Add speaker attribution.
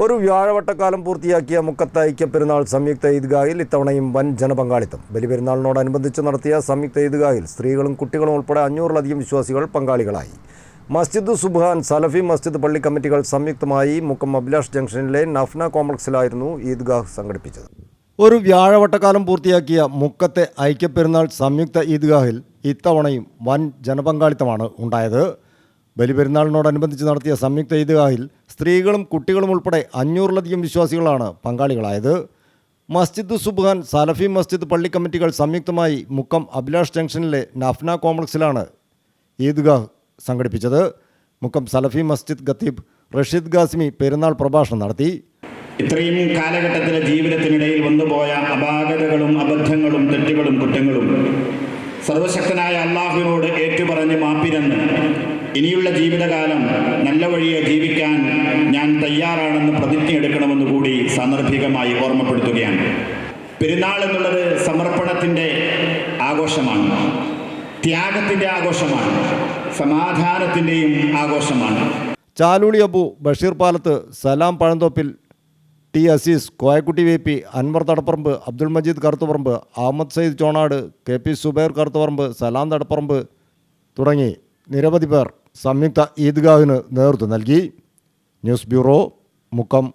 Speaker 1: ഒരു വ്യാഴവട്ടക്കാലം പൂർത്തിയാക്കിയ മുക്കത്ത് ഐക്യപ്പെരുന്നാൾ സംയുക്ത ഈദ്ഗാഹിൽ ഇത്തവണയും വൻ ജനപങ്കാളിത്തം. ബലിപെരുന്നാളിനോടനുബന്ധിച്ച് നടത്തിയ സംയുക്ത ഈദ്ഗാഹിൽ സ്ത്രീകളും കുട്ടികളും ഉൾപ്പെടെ അഞ്ഞൂറിലധികം വിശ്വാസികൾ പങ്കാളികളായി. മസ്ജിദ് സുബ്ഹാൻ സലഫി മസ്ജിദ് പള്ളി കമ്മിറ്റികൾ സംയുക്തമായി മുക്കം അഭിലാഷ് ജംഗ്ഷനിലെ നഫ്ന കോംപ്ലക്സിലായിരുന്നു ഈദ്ഗാഹ് സംഘടിപ്പിച്ചത്. ഒരു വ്യാഴവട്ടക്കാലം പൂർത്തിയാക്കിയ മുക്കത്തെ ഐക്യപ്പെരുന്നാൾ സംയുക്ത ഈദ്ഗാഹിൽ ഇത്തവണയും വൻ ജനപങ്കാളിത്തമാണ് ഉണ്ടായത്. ബലിപെരുന്നാളിനോടനുബന്ധിച്ച് നടത്തിയ സംയുക്ത ഈദ്ഗാഹിൽ സ്ത്രീകളും കുട്ടികളും ഉൾപ്പെടെ അഞ്ഞൂറിലധികം വിശ്വാസികളാണ് പങ്കാളികളായത്. മസ്ജിദ് സുബ്ഹാൻ സലഫി മസ്ജിദ് പള്ളി കമ്മിറ്റികൾ സംയുക്തമായി മുക്കം അഭിലാഷ് ജംഗ്ഷനിലെ നഫ്ന കോംപ്ലക്സിലാണ് ഈദ്ഗാഹ് സംഘടിപ്പിച്ചത്. മുക്കം സലഫി മസ്ജിദ് ഖത്തീബ് റഷീദ് ഖാസിമി പെരുന്നാൾ പ്രഭാഷണം നടത്തി.
Speaker 2: ഇത്രയും കാലഘട്ടത്തിലെ ജീവിതത്തിനിടയിൽ വന്നുപോയ അപാകതകളും അബദ്ധങ്ങളും തെറ്റുകളും കുറ്റങ്ങളും സർവശക്തനായ അള്ളാഹുവിനോട് ഏറ്റുപറഞ്ഞ് മാപ്പിരന്ന് ഇനിയുള്ള ജീവിതകാലം നല്ല വഴിയെ ജീവിക്കാൻ ഞാൻ തയ്യാറാണെന്ന് പ്രതിജ്ഞ എടുക്കണമെന്ന് കൂടി സാന്ദർഭികമായി ഓർമ്മപ്പെടുത്തുകയാണ്. പെരുന്നാൾ എന്നുള്ളത് സമർപ്പണത്തിന്റെ ആഘോഷമാണ്. ത്യാഗത്തിന്റെ ആഘോഷമാണ്. സമാധാനത്തിന്റെയും ആഘോഷമാണ്.
Speaker 1: Chaluli Abu Basheer Palath Salam Pazhanthoppil T Azeez Koyakutty V P Anvar Thadaparamb Abdul Majeed Karuthuparamb Ahammed Sayyid Chonad K P Zubair Karuthuparamb Salam Thadaparamb തുടങ്ങി നിരവധി പേർ. സംയുക്ത ഈദ്ഗാഹിന് നേതൃത്വം നൽകി ന്യൂസ് ബ്യൂറോ മുക്കം